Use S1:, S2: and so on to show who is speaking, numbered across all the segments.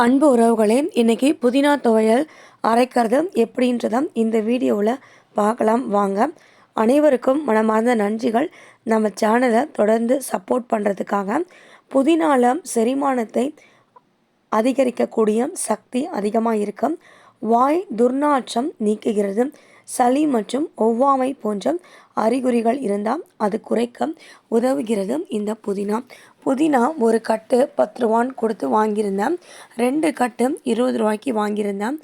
S1: அன்பு உறவுகளே இன்றைக்கி புதினா துவையல் அரைக்கிறது எப்படின்றத இந்த வீடியோவில் பார்க்கலாம். வாங்க. அனைவருக்கும் மனமார்ந்த நன்றிகள். நம்ம சேனலை தொடர்ந்து சப்போர்ட் பண்ணுறதுக்காக புதினால செரிமானத்தை அதிகரிக்கக்கூடிய சக்தி அதிகமாக இருக்கும் வாய் துர்நாற்றம் நீக்குகிறது. சளி மற்றும் ஒவ்வாமை போன்ற அறிகுறிகள் இருந்தால் அது குறைக்க உதவுகிறது இந்த புதினா. புதினா ஒரு கட்டு பத்து ரூபான்னு கொடுத்து வாங்கியிருந்தேன். ரெண்டு கட்டு இருபது ரூபாய்க்கு வாங்கியிருந்தேன்.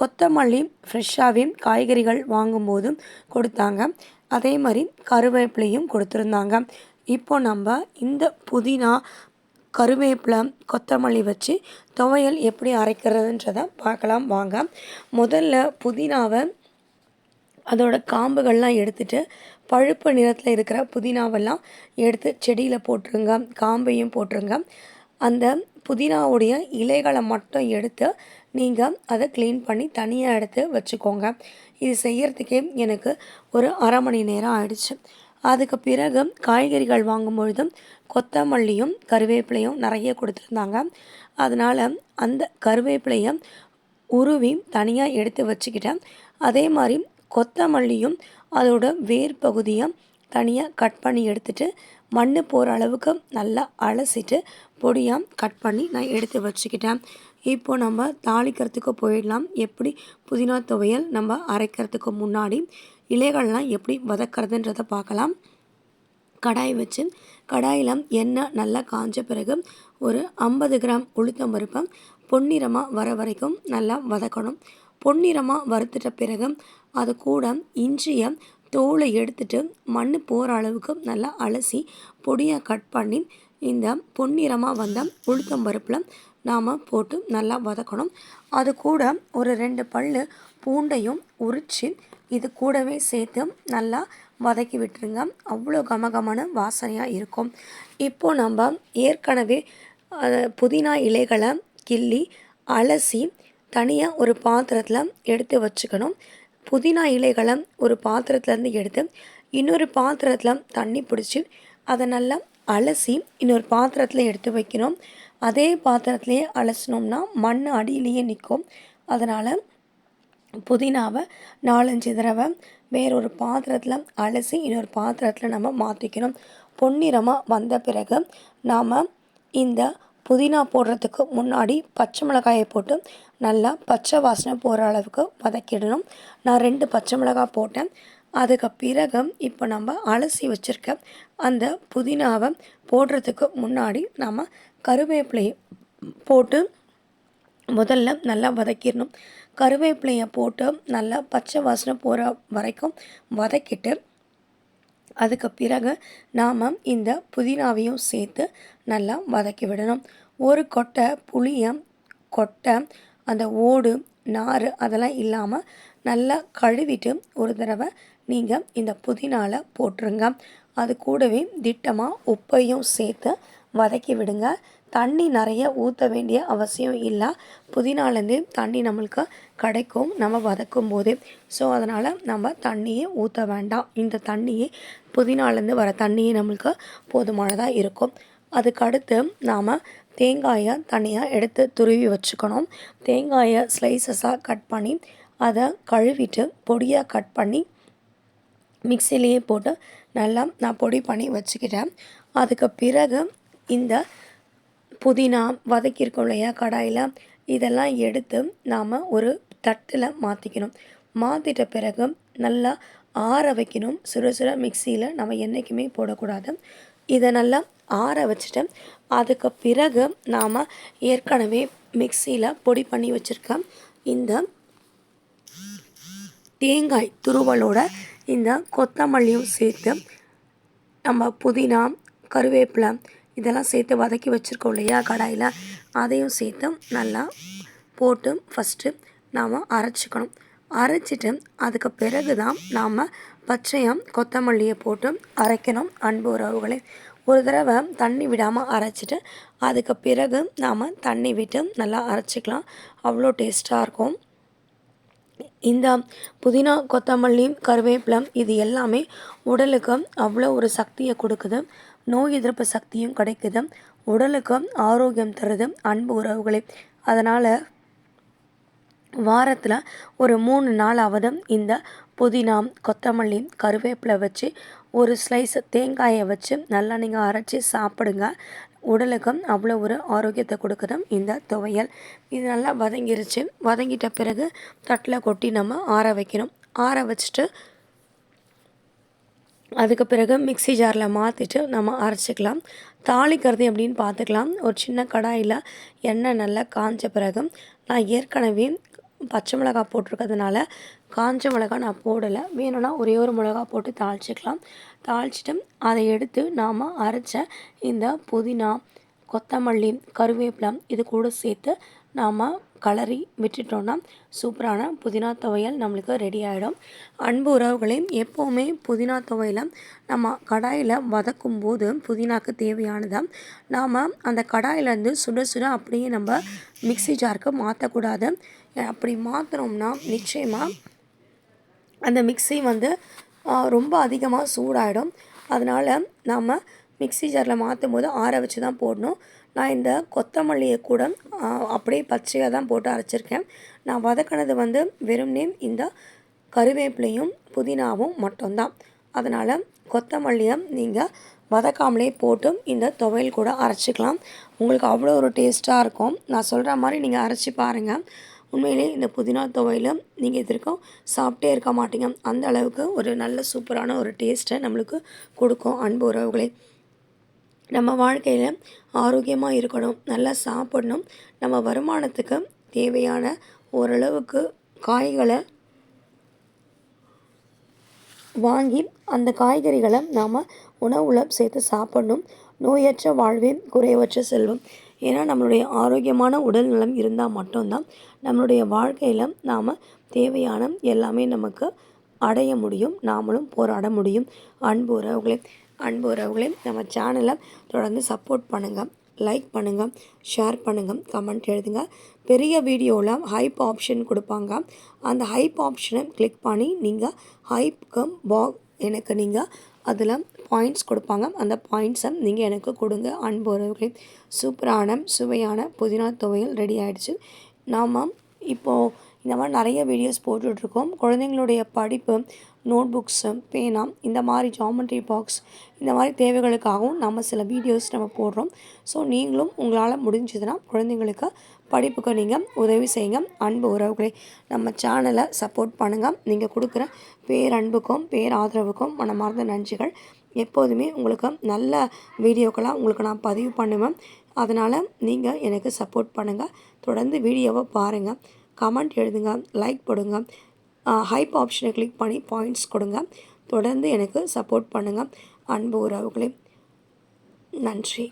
S1: கொத்தமல்லி ஃப்ரெஷ்ஷாகவே காய்கறிகள் வாங்கும்போது கொடுத்தாங்க. அதே மாதிரி கருவேப்பிலையும் கொடுத்துருந்தாங்க. இப்போ நம்ம இந்த புதினா கருவேப்பிலை கொத்தமல்லி வச்சு துவையல் எப்படி அரைக்கிறதுன்றதை பார்க்கலாம் வாங்க. முதல்ல புதினாவை அதோட காம்புகள்லாம் எடுத்துட்டு பழுப்பு நிறத்தில் இருக்கிற புதினாவெல்லாம் எடுத்து செடியில் போட்டுருங்க காம்பையும் போட்டுருங்க. அந்த புதினாவுடைய இலைகளை மட்டும் எடுத்து நீங்கள் அதை க்ளீன் பண்ணி தனியாக எடுத்து வச்சுக்கோங்க. இது செய்யறதுக்கே எனக்கு ஒரு அரை மணி நேரம் ஆயிடுச்சு. அதுக்கு பிறகு காய்கறிகள் வாங்கும் பொழுதும் கொத்தமல்லியும் கருவேப்பிலையும் நிறைய கொடுத்துருந்தாங்க. அதனால் அந்த கருவேப்பிலையை உருவி தனியாக எடுத்து வச்சுக்கிட்டேன். அதே மாதிரி கொத்தமல்லியும் அதோட வேர் பகுதியை தனியாக கட் பண்ணி எடுத்துட்டு மண் போகிற அளவுக்கு நல்லா அலசிட்டு பொடியாக கட் பண்ணி நான் எடுத்து வச்சுக்கிட்டேன். இப்போ நம்ம தாளிக்கிறதுக்கு போயிடலாம். எப்படி புதினா துவையல் நம்ம அரைக்கிறதுக்கு முன்னாடி இலைகள்லாம் எப்படி வதக்கிறதுன்றதை பார்க்கலாம். கடாய் வச்சு கடாயில் எண்ணெய் நல்லா காஞ்ச பிறகு ஒரு ஐம்பது கிராம் உளுத்தம் பருப்பை பொன்னிறமாக வர வரைக்கும் நல்லா வதக்கணும். பொன்னிறமாக வறுத்துட்ட பிறகு அது கூட இஞ்சியை தோலை எடுத்துட்டு மண் போகிற அளவுக்கு நல்லா அலசி பொடியாக கட் பண்ணி இந்த பொன்னிறமாக வந்த உளுத்தம் பருப்பில் நாம் போட்டு நல்லா வதக்கணும். அது கூட ஒரு ரெண்டு பல் பூண்டையும் உரித்து இது கூடவே சேர்த்து நல்லா வதக்கி விட்டுருங்க. அவ்வளோ கமகமான வாசனையாக இருக்கும். இப்போது நம்ம ஏற்கனவே புதினா இலைகளை கிள்ளி அலசி தனியாக ஒரு பாத்திரத்தில் எடுத்து வச்சுக்கணும். புதினா இலைகளை ஒரு பாத்திரத்துலேருந்து எடுத்து இன்னொரு பாத்திரத்தில் தண்ணி பிடிச்சி அதை நல்லா அலசி இன்னொரு பாத்திரத்தில் எடுத்து வைக்கணும். அதே பாத்திரத்துலேயே அலசினோம்னா மண் அடியிலேயே நிற்கும் அதனால் புதினாவை நாலஞ்சு தடவை வேறொரு பாத்திரத்தில் அலசி இன்னொரு பாத்திரத்தில் நம்ம மாற்றிக்கணும் பொன்னிறமாக வந்த பிறகு நாம் இந்த புதினா போடுறதுக்கு முன்னாடி பச்சை மிளகாயை போட்டு நல்லா பச்சை வாசனை போகிற அளவுக்கு வதக்கிடணும். நான் ரெண்டு பச்சை மிளகாய் போட்டேன். அதுக்கு பிறகு இப்போ நம்ம அலசி வச்சுருக்க அந்த புதினாவை போடுறதுக்கு முன்னாடி நம்ம கருவேப்பிலையை போட்டு முதல்ல நல்லா வதக்கிடணும். கருவேப்பிலையை போட்டு நல்லா பச்சை வாசனை போகிற வரைக்கும் வதக்கிட்டு அதுக்கு பிறகு நாம் இந்த புதினாவையும் சேர்த்து நல்லா வதக்கி விடணும். ஒரு கொட்டை புளியை கொட்டை அந்த ஓடு நார் அதெல்லாம் இல்லாமல் நல்லா கழுவிட்டு ஒரு தடவை நீங்கள் இந்த புதினாவில் போட்டுருங்க. அது கூடவே திட்டமாக உப்பையும் சேர்த்து வதக்கி விடுங்க. தண்ணி நிறைய ஊற்ற வேண்டிய அவசியம் இல்லை. புதினாலேருந்து தண்ணி நம்மளுக்கு கிடைக்கும் நம்ம வதக்கும் போது. ஸோ அதனால் நம்ம தண்ணியே ஊற்ற வேண்டாம். இந்த தண்ணியே புதினாலேருந்து வர தண்ணியே நம்மளுக்கு போதுமானதாக இருக்கும். அதுக்கடுத்து நாம் தேங்காயை தனியாக எடுத்து துருவி வச்சுக்கணும். தேங்காயை ஸ்லைசஸாக கட் பண்ணி அதை கழுவிட்டு பொடியாக கட் பண்ணி மிக்சிலேயே போட்டு நல்லா நான் பொடி பண்ணி வச்சுக்கிட்டேன். அதுக்கு பிறகு இந்த புதினா வதக்கியிருக்கோம் இல்லையா கடாயில்? இதெல்லாம் எடுத்து நாம் ஒரு தட்டில் மாற்றிக்கணும் மாற்றிட்ட பிறகு நல்லா ஆற வைக்கணும். சுட சுட மிக்சியில் நம்ம என்றைக்குமே போடக்கூடாது. இதை நல்லா ஆற வச்சுட்டு அதுக்கு பிறகு நாம் ஏற்கனவே மிக்சியில் பொடி பண்ணி வச்சுருக்க இந்த தேங்காய் துருவலோட இந்த கொத்தமல்லியும் சேர்த்து நம்ம புதினா கருவேப்பிலை இதெல்லாம் சேர்த்து வதக்கி வச்சுருக்கோம் இல்லையா கடாயில்? அதையும் சேர்த்து நல்லா போட்டு ஃபஸ்ட்டு நாம் அரைச்சிக்கணும். அரைச்சிட்டு அதுக்கு பிறகு தான் நாம் பச்சையம் கொத்தமல்லியை போட்டு அரைக்கணும் அன்பு உறவுகளை. ஒரு தடவை தண்ணி விடாமல் அரைச்சிட்டு அதுக்கு பிறகு நாம் தண்ணி விட்டு நல்லா அரைச்சிக்கலாம். அவ்வளோ டேஸ்ட்டாக இருக்கும். இந்த புதினா கொத்தமல்லி கருவேப்பிலை இது எல்லாமே உடலுக்கு அவ்வளோ ஒரு சக்தியை கொடுக்குது. நோய் எதிர்ப்பு சக்தியும் கிடைக்குது. உடலுக்கும் ஆரோக்கியம் தருது அன்பு உறவுகளை. அதனால் வாரத்தில் ஒரு மூணு நாளாவது இந்த புதினா கொத்தமல்லி கருவேப்பிலை வச்சு ஒரு ஸ்லைஸ் தேங்காயை வச்சு நல்லா நீங்கள் அரைச்சி சாப்பிடுங்க. உடலுக்கும் அவ்வளோ ஒரு ஆரோக்கியத்தை கொடுக்குது இந்த துவையல். இது நல்லா வதங்கிருச்சு. வதங்கிட்ட பிறகு தட்டில் கொட்டி நம்ம ஆற வைக்கணும். ஆற வச்சுட்டு அதுக்கு பிறகு மிக்சி ஜாரில் மாற்றிட்டு நம்ம அரைச்சிக்கலாம். தாளிக்கிறது எப்படின்னு பார்த்துக்கலாம். ஒரு சின்ன கடாயில் எண்ணெய் நல்லா காஞ்ச பிறகு நான் ஏற்கனவே பச்சை மிளகா போட்டிருக்கிறதுனால காஞ்ச மிளகா நான் போடலை. வேணும்னா ஒரே ஒரு மிளகா போட்டு தாளிச்சிக்கலாம். தாளிச்சிட்டு அதை எடுத்து நாம் அரைச்ச இந்த புதினா கொத்தமல்லி கருவேப்பிலை இது கூட சேர்த்து நாம் கலரி விட்டுட்டோன்னா சூப்பரான புதினா துவையல் நம்மளுக்கு ரெடி ஆகிடும் அன்பு உறவுகளையும் எப்போவுமே புதினா துவையலை நம்ம கடாயில் வதக்கும் போது புதினாக்கு தேவையானதை நாம் அந்த கடாயிலேருந்து சுட சுட அப்படியே நம்ம மிக்சி ஜாருக்கு மாற்றக்கூடாது அப்படி மாற்றினோம்னா நிச்சயமாக அந்த மிக்சி வந்து ரொம்ப அதிகமாக சூடாகிடும் அதனால் நாம் மிக்சி ஜாரில் மாற்றும் போது ஆற வச்சு தான் போடணும். நான் இந்த கொத்தமல்லியை கூட அப்படியே பச்சையாக தான் போட்டு அரைச்சிருக்கேன். நான் வதக்கினது வந்து வெறும்னே இந்த கருவேப்பிலையும் புதினாவும் மட்டும்தான். அதனால் கொத்தமல்லியை நீங்கள் வதக்காமலே போட்டு இந்த துவையல் கூட அரைச்சிக்கலாம். உங்களுக்கு அவ்வளோ ஒரு டேஸ்ட்டாக இருக்கும். நான் சொல்கிற மாதிரி நீங்கள் அரைச்சி பாருங்கள் உண்மையிலே இந்த புதினா துவையில் நீங்கள் எதிர்க்கும் சாப்பிட்டே இருக்க மாட்டீங்க. அந்த அளவுக்கு ஒரு நல்ல சூப்பரான ஒரு டேஸ்ட்டை நம்மளுக்கு கொடுக்கும் அன்பு உறவுகளை. நம்ம வாழ்க்கையில் ஆரோக்கியமாக இருக்கணும் நல்லா சாப்பிடணும். நம்ம வருமானத்துக்கு தேவையான ஓரளவுக்கு காய்களை வாங்கி அந்த காய்கறிகளை நாம் உணவில் சேர்த்து சாப்பிடணும். நோயற்ற வாழ்வே குறைவற்ற செல்வம். ஏன்னா நம்மளுடைய ஆரோக்கியமான உடல் நலம் இருந்தால் மட்டும்தான் நம்மளுடைய வாழ்க்கையில் நாம் தேவையான எல்லாமே நமக்கு அடைய முடியும். நாமளும் போராட முடியும். அன்பு உறவுகளே அன்பு உறவுகளே நம்ம சேனலை தொடர்ந்து சப்போர்ட் பண்ணுங்கள் லைக் பண்ணுங்கள் ஷேர் பண்ணுங்கள் கமெண்ட் எழுதுங்க. பெரிய வீடியோவில் ஹைப் ஆப்ஷன் கொடுப்பாங்க. அந்த ஹைப் ஆப்ஷனை கிளிக் பண்ணி நீங்கள் ஹைப்க்கு பா எனக்கு நீங்கள் அதில் பாயிண்ட்ஸ் கொடுப்பாங்க. அந்த பாயிண்ட்ஸை நீங்கள் எனக்கு கொடுங்க. அன்பு உறவுகளே சூப்பரான சுவையான புதினா துவையல் ரெடி ஆகிடுச்சு நாம் இப்போது இந்த மாதிரி நிறைய வீடியோஸ் போட்டுட்ருக்கோம். குழந்தைங்களுடைய படிப்பு நோட் புக்ஸு பேனா இந்த மாதிரி ஜாமெண்ட்ரி பாக்ஸ் இந்த மாதிரி தேவைகளுக்காகவும் நம்ம சில வீடியோஸ் நம்ம போடுறோம். ஸோ நீங்களும் உங்களால் முடிஞ்சதுன்னா குழந்தைங்களுக்கு படிப்புக்கு நீங்கள் உதவி செய்யுங்க. அன்பு உறவுகளை நம்ம சேனலை சப்போர்ட் பண்ணுங்கள் நீங்கள் கொடுக்குற பேரன்புக்கும் பேராதரவுக்கும் மனமார்ந்த நன்றிகள். எப்போதுமே உங்களுக்கு நல்ல வீடியோக்களாக உங்களுக்கு நான் பதிவு பண்ணுவேன். அதனால் நீங்கள் எனக்கு சப்போர்ட் பண்ணுங்கள் தொடர்ந்து வீடியோவை பாருங்கள் கமெண்ட் எழுதுங்க. லைக் போடுங்க. ஹைப் ஆப்ஷனை கிளிக் பண்ணி பாயிண்ட்ஸ் கொடுங்க. தொடர்ந்து எனக்கு சப்போர்ட் பண்ணுங்கள் அன்பு உறவுகளே நன்றி.